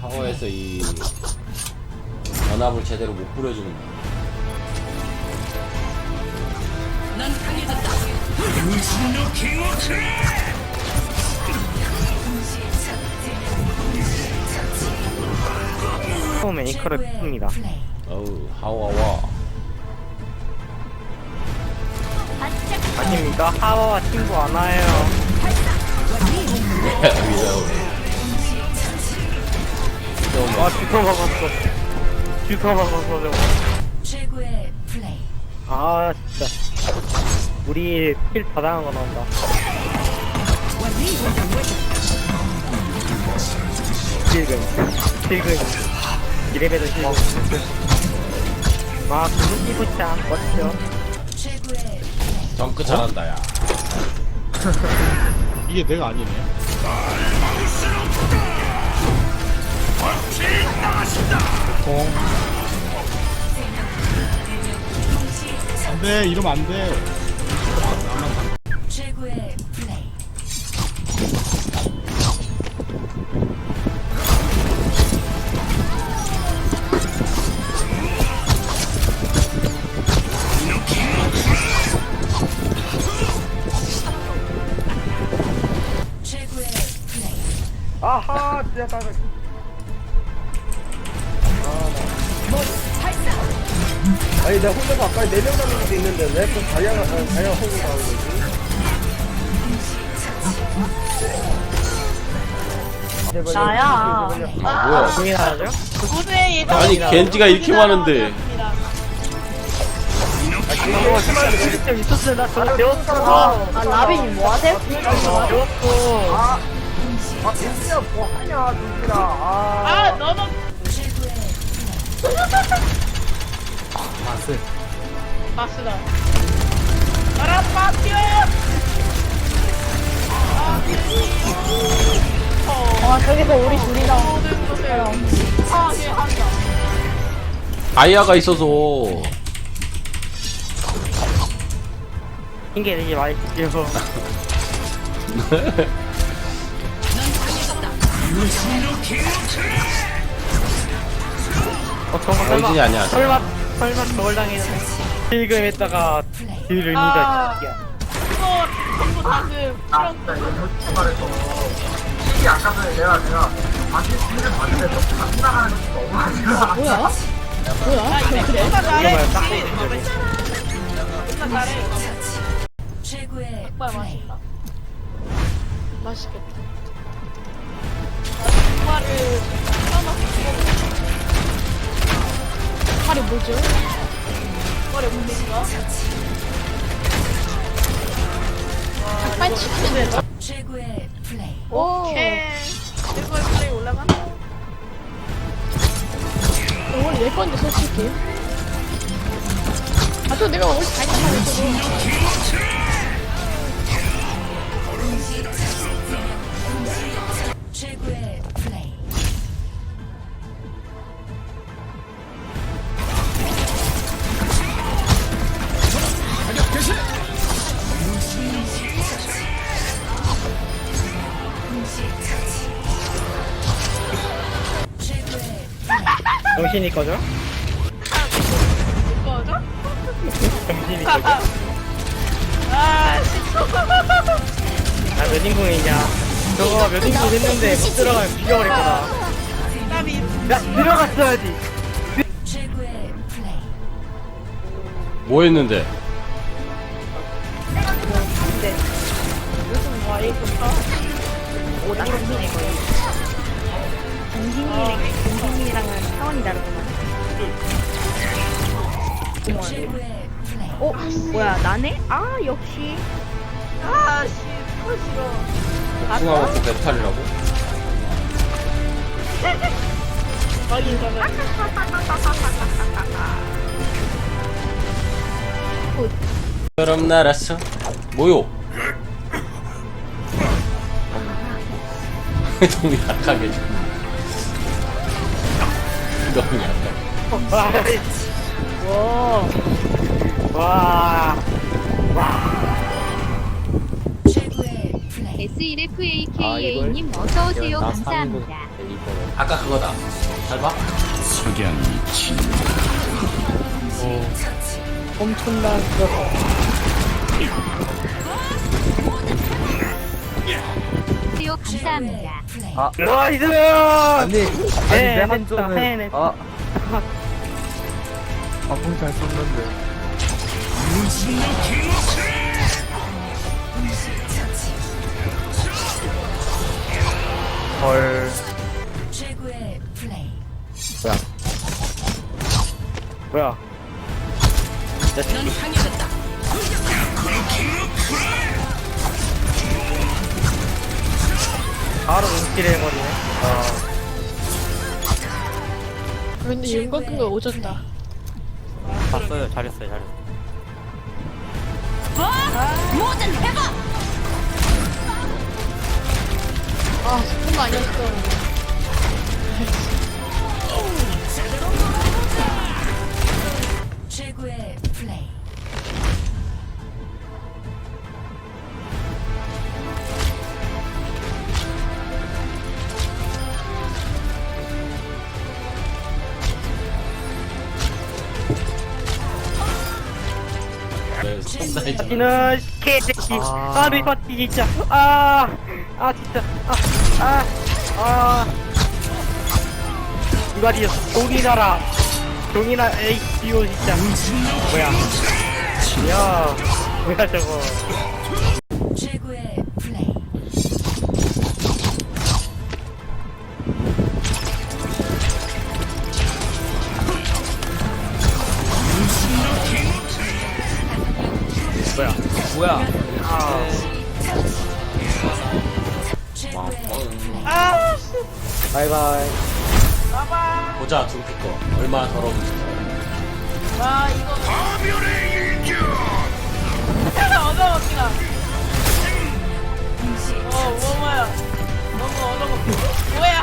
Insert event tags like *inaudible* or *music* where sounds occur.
파워에서 이 연합을 제대로 못 뿌려주는 거야. 강해졌다. 처음 메이커를. 플레이. 어우 하와와 아닙니까? 하와와 친구 안 와요. 와, 주워 먹었어. 주워 먹었어, 저거. 최고의 플레이. 아, 진짜. 우리 킬 바당한 거 나온다. 실금. 실금. 이래봬도 실금. 와, 구름 끼고 참 멋져. 최고의 정크 잘한다 야 *laughs* 이게 내가 아니네. 공. 안 돼, 이러면 안 돼. 최고의 플레이. 최고의 플레이. 아하, 진짜 따 아니 내가 혼자서 아까 4명 남는 것도 있는데 왜또 다양, 어, 다양 호구 나오는 거지? 제발, 나야. 제발, 제발. 아, 뭐야? 무대 예정. 아니 겐지가 이렇게 많은데 어, 진짜. 나. 아, 아 라빈이 뭐 하세요? 아, 진짜 뭐 하냐, 눈들아. 아, 아, 너는 최고의 맛을. 마스다. 나라 파티어. 아, 저기서 우리 둘이 모든 것을 파괴한다. 아이아가 있어서 핑계 대지 마십시오. 어, 저거 설마, 정신이 아니야 설마, 설마 저걸 당했네. 실금 했다가 딜을 아. 이다 새끼야. 이거 전부 다그 실험 뭐야? 뭐야? 그래? 존나 잘해. 이거 딱 존나 잘해. 최고의 정말 플레이. 맛있다. 맛있겠다. 정말을 팔이 뭐죠? 머리 뭡니까? 닭발 치킨을 최고의 플레이. 오케이. 최고의 플레이 올라간다. 원래 내 건데 솔직히. 아, 저 내가 원래 다 했잖아. 정신이 꺼져? 꺼져? 정신이 꺼져? 아, 진짜. 아, 몇 인공이냐? 저거 몇 인공 했는데 못 들어가면 죽여버릴 거다. 나비. 야, 들어갔어야지! 뭐 했는데 무슨 말이 좋다? 오, 나 정신이 거의. 정신이랑, 정신이랑은 차원이 플레이. 어? 뭐야, 나네? 아, 역시. 아, 씨. 그거 싫어. 배탈이라고? 확인 전에. 그럼 날았어 뭐요? *laughs* 너무 약하게 지금 약하게 와. 최고의 플레이. S1FAKA님 어서오세요. 나 감사합니다. 거 아까 그거다. 잘 봐. 엄청난 수요 감사합니다. 아, 와 이들. 아니, 아니, 내 해냈다, 한조는. 해냈다. 아. 아, 공 잘 썼는데. 헐. 길을 해버리네. 아. 근데 윤곽 끈거 오졌다. 봤어요. 잘했어요. 잘했어요. 뭐든 해봐. 아, 스푼 아니었어. 최고의 이. 네, 선사이즈. 이는 개새끼. 아, 내 파티 진짜. 아, 아 진짜. 아, 아, 아. 이발이 종이나라. 종이나 HBO 진짜. 뭐야? 야, 뭐야 저거. 최고의 뭐야? 최고의 플레이. 바이바이. 보자 둠피 거 얼마나 더러운지. 아, 이거. 파멸의 일격! 얻어먹기다. 어, 뭐야. 너무 얻어먹기. 뭐야.